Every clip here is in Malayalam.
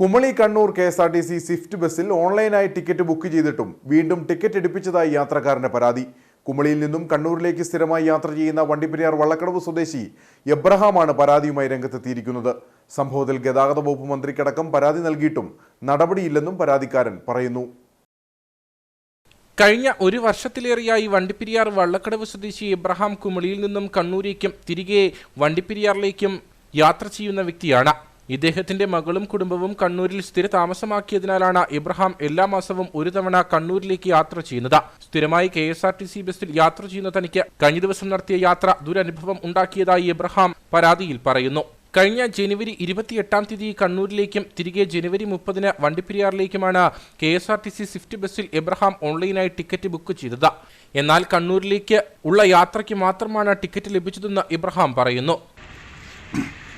Kumily Kannur K S R T C swift ബസ്സിൽ ഓൺലൈനായി ടിക്കറ്റ് ബുക്ക് ചെയ്തിട്ടും വീണ്ടും ടിക്കറ്റ് എടുപ്പിച്ചതായി യാത്രക്കാരന്റെ പരാതി. കുമളിയിൽ നിന്നും കണ്ണൂരിലേക്ക് സ്ഥിരമായി യാത്ര ചെയ്യുന്ന വണ്ടിപ്പെരിയാർ വള്ളക്കടവ് സ്വദേശി എബ്രഹാമാണ് പരാതിയുമായി രംഗത്തെത്തിയിരിക്കുന്നത്. സംഭവത്തിൽ ഗതാഗത വകുപ്പ് മന്ത്രിക്കടക്കം പരാതി നൽകിയിട്ടും നടപടിയില്ലെന്നും പരാതിക്കാരൻ പറയുന്നു. കഴിഞ്ഞ ഒരു വർഷത്തിലേറെയായി വണ്ടിപ്പെരിയാർ വള്ളക്കടവ് സ്വദേശി ഇബ്രഹാം കുമളിയിൽ നിന്നും കണ്ണൂരേക്കും തിരികെ വണ്ടിപ്പെരിയാറിലേക്കും യാത്ര ചെയ്യുന്ന വ്യക്തിയാണ്. ഇദ്ദേഹത്തിന്റെ മകളും കുടുംബവും കണ്ണൂരിൽ സ്ഥിര താമസമാക്കിയതിനാലാണ് ഇബ്രഹാം എല്ലാ മാസവും ഒരു തവണ കണ്ണൂരിലേക്ക് യാത്ര ചെയ്യുന്നത്. സ്ഥിരമായി K S R T C ബസ്സിൽ യാത്ര ചെയ്യുന്ന തനിക്ക് കഴിഞ്ഞ ദിവസം നടത്തിയ യാത്ര ദുരനുഭവം ഉണ്ടാക്കിയതായി ഇബ്രഹാം പരാതിയിൽ പറയുന്നു. കഴിഞ്ഞ ജനുവരി ഇരുപത്തിയെട്ടാം തീയതി കണ്ണൂരിലേക്കും തിരികെ ജനുവരി മുപ്പതിന് വണ്ടിപ്പെരിയാറിലേക്കുമാണ് K S R T C swift ബസ്സിൽ എബ്രഹാം ഓൺലൈനായി ടിക്കറ്റ് ബുക്ക് ചെയ്തത്. എന്നാൽ കണ്ണൂരിലേക്ക് ഉള്ള യാത്രയ്ക്ക് മാത്രമാണ് ടിക്കറ്റ് ലഭിച്ചതെന്ന് ഇബ്രഹാം പറയുന്നു.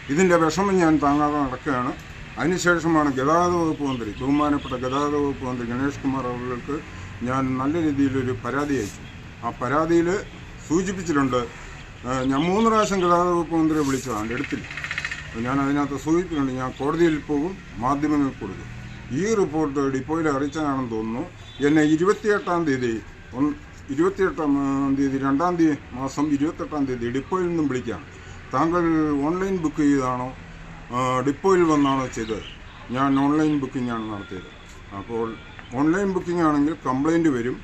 ഇതിന്റെ വിഷമം ഞാൻ താങ്ങാതെ നടക്കുകയാണ്. അതിനുശേഷമാണ് ഗതാഗത വകുപ്പ് മന്ത്രി ബഹുമാനപ്പെട്ട ഗതാഗത വകുപ്പ് മന്ത്രി ഗണേഷ് കുമാർ അവർക്ക് ഞാൻ നല്ല രീതിയിലൊരു പരാതി അയച്ചു. ആ പരാതിയിൽ സൂചിപ്പിച്ചിട്ടുണ്ട് ഞാൻ മൂന്ന് പ്രാവശ്യം ഗതാഗത വകുപ്പ് മന്ത്രിയെ വിളിച്ചതാണ് എടുത്തില്ല. ഞാൻ അതിനകത്ത് സൂചിപ്പിച്ചിട്ടുണ്ട് ഞാൻ കോടതിയിൽ പോകും മാധ്യമങ്ങൾക്ക് കൊടുക്കും. ഈ റിപ്പോർട്ട് ഡിപ്പോയിൽ അറിയിച്ചതാണെന്ന് തോന്നുന്നു. എന്നെ ഇരുപത്തിയെട്ടാം തീയതി ഇരുപത്തിയെട്ടാം തീയതി രണ്ടാം തീയതി മാസം ഇരുപത്തെട്ടാം തീയതി ഡിപ്പോയിൽ നിന്നും വിളിക്കാം താങ്കൾ ഓൺലൈൻ ബുക്ക് ചെയ്താണോ? ഡിപ്പോയിൽ വന്നാണോ ചെയ്തത്? ഞാൻ ഓൺലൈൻ ബുക്കിംഗ് ആണ് നടത്തിയത്. അപ്പോൾ ഓൺലൈൻ ബുക്കിംഗ് ആണെങ്കിൽ കംപ്ലൈന്റ് വരും.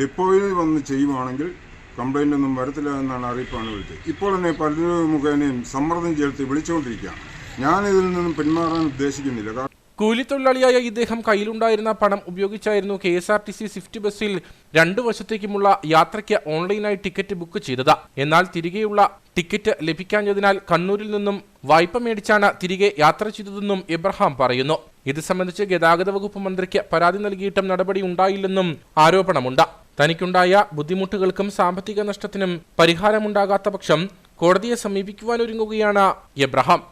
ഡിപ്പോയിൽ വന്ന് ചെയ്യുവാണെങ്കിൽ കംപ്ലൈന്റ് ഒന്നും വരത്തില്ല എന്നാണ് അറിയിപ്പാണ് വിളിച്ചത്. ഇപ്പോൾ തന്നെ പലരും മുഖേനയും സമ്മർദ്ദം ചെലുത്തി വിളിച്ചുകൊണ്ടിരിക്കുകയാണ്. ഞാനിതിൽ നിന്നും പിന്മാറാൻ ഉദ്ദേശിക്കുന്നില്ല. കൂലിത്തൊഴിലാളിയായ ഇദ്ദേഹം കയ്യിലുണ്ടായിരുന്ന പണം ഉപയോഗിച്ചായിരുന്നു K S R T C swift ബസ്സിൽ രണ്ടു വശത്തേക്കുമുള്ള യാത്രയ്ക്ക് ഓൺലൈനായി ടിക്കറ്റ് ബുക്ക് ചെയ്തത്. എന്നാൽ തിരികെയുള്ള ടിക്കറ്റ് ലഭിക്കാഞ്ഞതിനാൽ കണ്ണൂരിൽ നിന്നും വായ്പ മേടിച്ചാണ് തിരികെ യാത്ര ചെയ്തതെന്നും എബ്രഹാം പറയുന്നു. ഇത് സംബന്ധിച്ച് ഗതാഗത വകുപ്പ് മന്ത്രിക്ക് പരാതി നൽകിയിട്ടും നടപടി ഉണ്ടായില്ലെന്നും ആരോപണമുണ്ട്. തനിക്കുണ്ടായ ബുദ്ധിമുട്ടുകൾക്കും സാമ്പത്തിക നഷ്ടത്തിനും പരിഹാരമുണ്ടാകാത്ത പക്ഷം കോടതിയെ സമീപിക്കുവാനൊരുങ്ങുകയാണ് എബ്രഹാം.